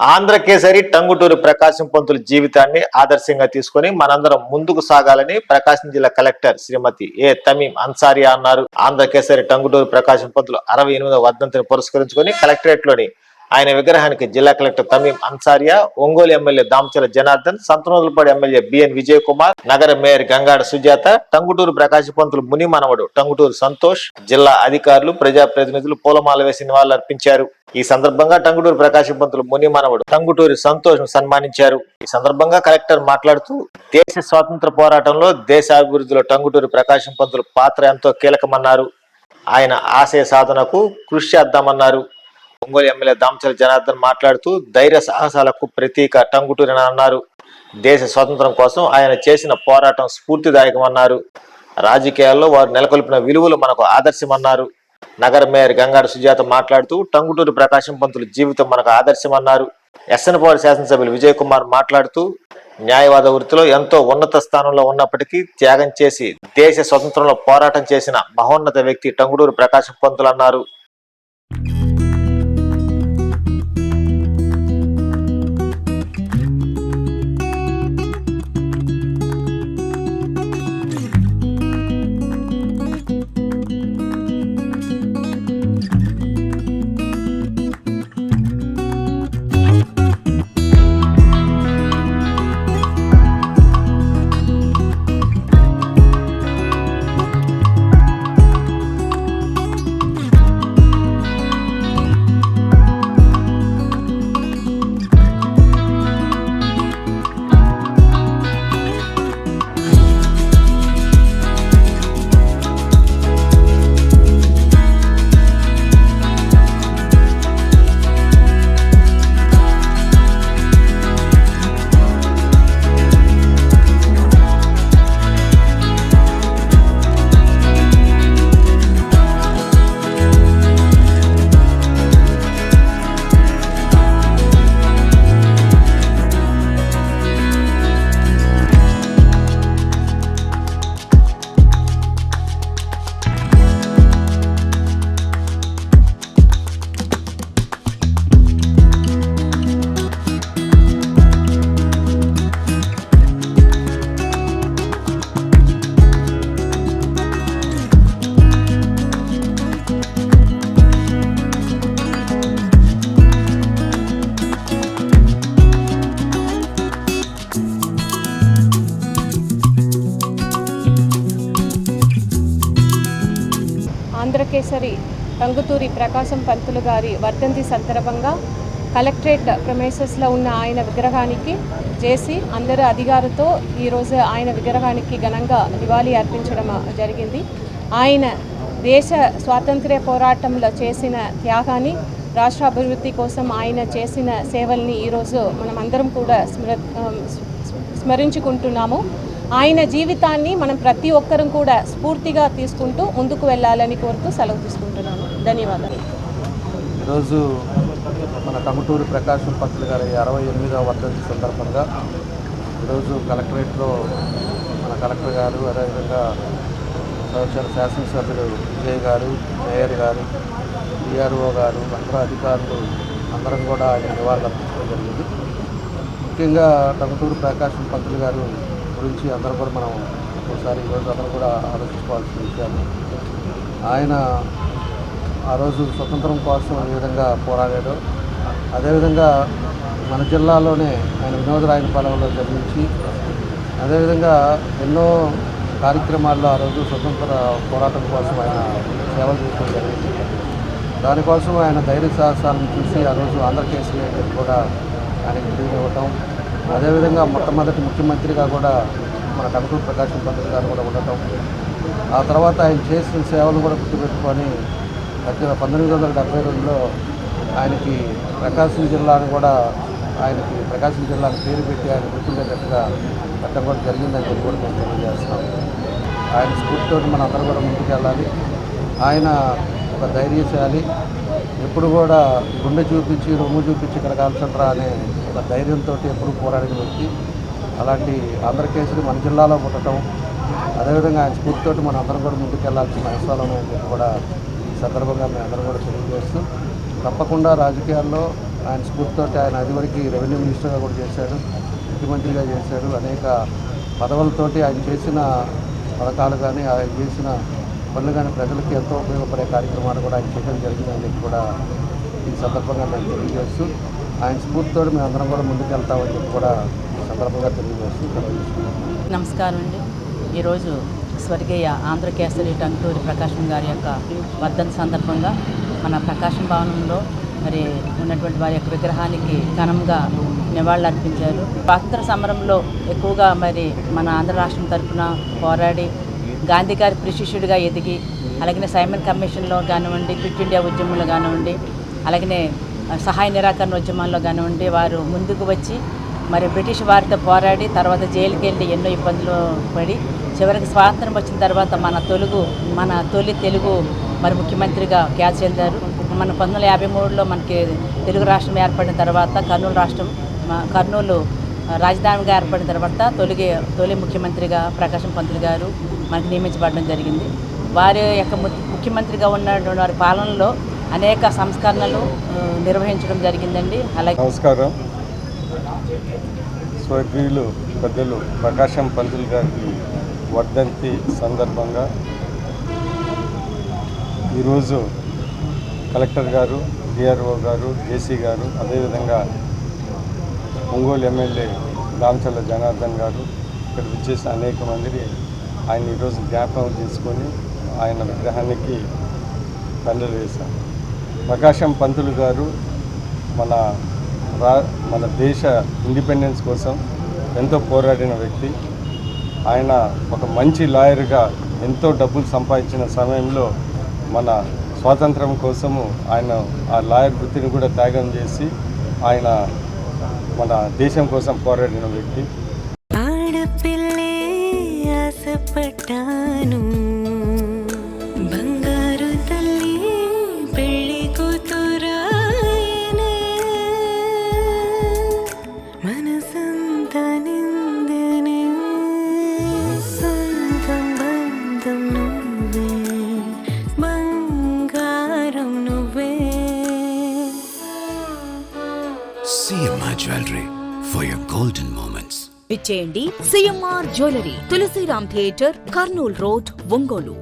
ఆంధ్రకేసరి టంగుటూరి ప్రకాశం పంతుల జీవితాన్ని ఆదర్శంగా తీసుకొని మనందరం ముందుకు సాగాలని ప్రకాశం జిల్లా కలెక్టర్ శ్రీమతి ఏ తమీం అన్సారియా అన్నారు. ఆంధ్రకేసరి టంగుటూరి ప్రకాశం పంతులు అరవై ఎనిమిదవ వర్ధంతిని పురస్కరించుకొని కలెక్టరేట్లోని ఆయన విగ్రహానికి జిల్లా collector Tameem Ansariya Ongole MLA Damacharla Janardhan Santhanuthalapadu MLA BN Vijay Kumar నగర మేయర్ గంగాడ సుజాత టంగుటూరు ప్రకాశ పంతులు ముని మనవడు టంగుటూరు సంతోష్ జిల్లా అధికారులు ప్రజాప్రతినిధులు పూలమాల వేసి నివాళులర్పించారు. ఈ సందర్భంగా టంగుటూరు ప్రకాశ పంతులు ముని మనవడు టంగుటూరి సంతోష్ను సన్మానించారు. ఈ సందర్భంగా కలెక్టర్ మాట్లాడుతూ దేశ స్వాతంత్ర పోరాటంలో దేశ అభివృద్ధిలో టంగుటూరి ప్రకాశం పంతుల పాత్ర ఎంతో కీలకమన్నారు. ఆయన ఆశయ సాధనకు కృషి చేద్దామన్నారు. ఒంగోలు ఎమ్మెల్యే దామచల జనార్దన్ మాట్లాడుతూ ధైర్య సాహసాలకు ప్రతీక టంగుటూరిన అని అన్నారు. దేశ స్వాతంత్రం కోసం ఆయన చేసిన పోరాటం స్ఫూర్తిదాయకమన్నారు. రాజకీయాల్లో వారు నెలకొల్పిన విలువలు మనకు ఆదర్శమన్నారు. నగర మేయర్ గంగారు సుజాత మాట్లాడుతూ టంగుటూరి ప్రకాశం పంతుల జీవితం మనకు ఆదర్శమన్నారు. ఎస్ఎన్పవర్ శాసనసభ్యులు విజయ్ కుమార్ మాట్లాడుతూ న్యాయవాద వృత్తిలో ఎంతో ఉన్నత స్థానంలో ఉన్నప్పటికీ త్యాగం చేసి దేశ స్వతంత్రంలో పోరాటం చేసిన మహోన్నత వ్యక్తి టంగుటూరు ప్రకాశం పంతులు అన్నారు. ఆంధ్రకేసరి టంగుతూరి ప్రకాశం పంతులు గారి వర్ధంతి సందర్భంగా కలెక్టరేట్ ప్రమేసెస్లో ఉన్న ఆయన విగ్రహానికి చేసి అందరు అధికారులతో ఈరోజు ఆయన విగ్రహానికి ఘనంగా నివాళి అర్పించడం జరిగింది. ఆయన దేశ స్వాతంత్ర్య పోరాటంలో చేసిన త్యాగాన్ని రాష్ట్ర అభివృద్ధి కోసం ఆయన చేసిన సేవల్ని ఈరోజు మనం అందరం కూడా స్మర స్మరించుకుంటున్నాము. ఆయన జీవితాన్ని మనం ప్రతి ఒక్కరం కూడా స్ఫూర్తిగా తీసుకుంటూ ముందుకు వెళ్ళాలని కోరుతూ సెలవు తీసుకుంటున్నాను. ధన్యవాదాలు. ఈరోజు మన కమటూరు ప్రకాశం పంతులు గారి అరవై ఎనిమిదవ వర్ధంతి సందర్భంగా ఈరోజు కలెక్టరేట్లో మన కలెక్టర్ గారు అదేవిధంగా సంవత్సర శాసనసభ్యులు విజయ్ గారు మేయర్ గారు డిఆర్ఓ గారు అందరూ అధికారులు అందరం కూడా ఆయన నివాళులు అర్పించడం జరిగింది. ముఖ్యంగా కమటూరు ప్రకాశం పంతులు గారు గురించి అందరూ కూడా మనం ఒకసారి ఈరోజు అందరూ కూడా ఆలోచించుకోవాల్సిన విషయాలు ఆయన ఆ రోజు స్వతంత్రం కోసం ఏ విధంగా పోరాడాడు. అదేవిధంగా మన జిల్లాలోనే ఆయన వినోదరాయన పాలనలో జన్మించి అదేవిధంగా ఎన్నో కార్యక్రమాల్లో ఆ రోజు స్వతంత్ర పోరాటం కోసం ఆయన సేవలు చేయడం జరిగింది. దానికోసం ఆయన ధైర్య సాహసాలను చూసి ఆ రోజు ఆంధ్ర కేసీఆర్ కూడా ఆయనకు తిరిగి ఇవ్వటం అదేవిధంగా మొట్టమొదటి ముఖ్యమంత్రిగా కూడా మన కనకూరు ప్రకాశం పంతులు గారు కూడా ఉండటం. ఆ తర్వాత ఆయన చేసిన సేవలు కూడా గుర్తుపెట్టుకొని దగ్గర పంతొమ్మిది వందల డెబ్బై రెండులో ఆయనకి ప్రకాశం జిల్లాను కూడా ఆయనకి ప్రకాశం జిల్లాను పేరు పెట్టి ఆయన గుర్తుండేటట్టుగా పెట్టడం కూడా జరిగిందని చెప్పి కూడా మేము తెలియజేస్తాం ఆయన స్ఫూర్తితో మన అందరూ కూడా ముందుకు వెళ్ళాలి ఆయన ఒక ధైర్యశాలి. ఎప్పుడు కూడా గుండె చూపించి రొమ్ము చూపించి ఇక్కడ కాల్చండ్రా అనే ఒక ధైర్యంతో ఎప్పుడు పోరాడిన వ్యక్తి. అలాంటి ఆంధ్రకేసరి మన జిల్లాలో పుట్టడం అదేవిధంగా ఆయన స్ఫూర్తితోటి మన అందరం కూడా ముందుకెళ్ళాల్సిన అవసరాలు ఉన్నాయని చెప్పి కూడా ఈ సందర్భంగా మేము అందరం కూడా తెలియజేస్తూ తప్పకుండా రాజకీయాల్లో ఆయన స్ఫూర్తితో ఆయన అదివరకు రెవెన్యూ మినిస్టర్గా కూడా చేశాడు ముఖ్యమంత్రిగా చేశాడు అనేక పదవులతోటి ఆయన చేసిన పథకాలు కానీ ఆయన చేసిన పనులు కానీ ప్రజలకు ఎంతో ఉపయోగపడే కార్యక్రమాలు కూడా ఆయన చేయడం జరిగిందని కూడా ఈ సందర్భంగా నేను తెలియజేస్తూ ఆయన స్ఫూర్తితో మేము అందరం కూడా ముందుకెళ్తామని చెప్పి కూడా ఈ సందర్భంగా తెలియజేస్తూ నమస్కారం అండి. ఈరోజు స్వర్గీయ ఆంధ్రకేసరి టంకూరి ప్రకాశం గారి యొక్క వర్ధన సందర్భంగా మన ప్రకాశం భవనంలో మరి ఉన్నటువంటి వారి యొక్క విగ్రహానికి ఘనంగా నివాళులు అర్పించారు. స్వాతంత్ర సమరంలో ఎక్కువగా మరి మన ఆంధ్ర రాష్ట్రం తరఫున పోరాడి గాంధీ గారి ప్రశిష్యుడిగా ఎదిగి అలాగనే సైమన్ కమిషన్లో కానివ్వండి క్విట్ ఇండియా ఉద్యమంలో కానివ్వండి అలాగనే సహాయ నిరాకరణ ఉద్యమాల్లో కానివ్వండి వారు ముందుకు వచ్చి మరి బ్రిటిష్ వారితో పోరాడి తర్వాత జైలుకి వెళ్ళి ఎన్నో ఇబ్బందులు పడి చివరికి స్వాతంత్రం వచ్చిన తర్వాత మన తెలుగు మన తొలి తెలుగు మరి ముఖ్యమంత్రిగా క్యాచ్ చెందారు. మన పంతొమ్మిది వందల యాభై మూడులో మనకి తెలుగు రాష్ట్రం ఏర్పడిన తర్వాత కర్నూలు రాష్ట్రం కర్నూలు రాజధానిగా ఏర్పడిన తర్వాత తొలి తొలి ముఖ్యమంత్రిగా ప్రకాశం పంతులు గారు మనకు నియమించబడడం జరిగింది. వారి యొక్క ము- ముఖ్యమంత్రిగా ఉన్నటువంటి వారి పాలనలో అనేక సంస్కరణలు నిర్వహించడం జరిగిందండి. అలాగే నమస్కారం. స్వర్గీయులు పెద్దలు ప్రకాశం పంతులు గారికి వర్ధంతి సందర్భంగా. ఈరోజు కలెక్టర్ గారు డిఆర్ఓ గారు జేసీ గారు అదేవిధంగా ఒంగోలు ఎమ్మెల్యే రామచల్ల జనార్దన్ గారు ఇక్కడ విచ్చేసిన అనేక మంది ఆయన ఈరోజు జ్ఞాపకం చేసుకొని ఆయన విగ్రహానికి దండలు వేశాం ప్రకాశం పంతులు గారు మన రా మన దేశ ఇండిపెండెన్స్ కోసం ఎంతో పోరాడిన వ్యక్తి. ఆయన ఒక మంచి లాయర్గా ఎంతో డబ్బులు సంపాదించిన సమయంలో మన స్వాతంత్రం కోసము ఆయన ఆ లాయర్ వృత్తిని కూడా త్యాగం చేసి ఆయన మన దేశం కోసం పోరాడిన వ్యక్తి. ఆడపిల్లే ఆశపడ్డాను. CMR jewellery for your golden moments ఇచ్చేయండి CMR jewellery Tulasiram theatre Kurnool road Ongole.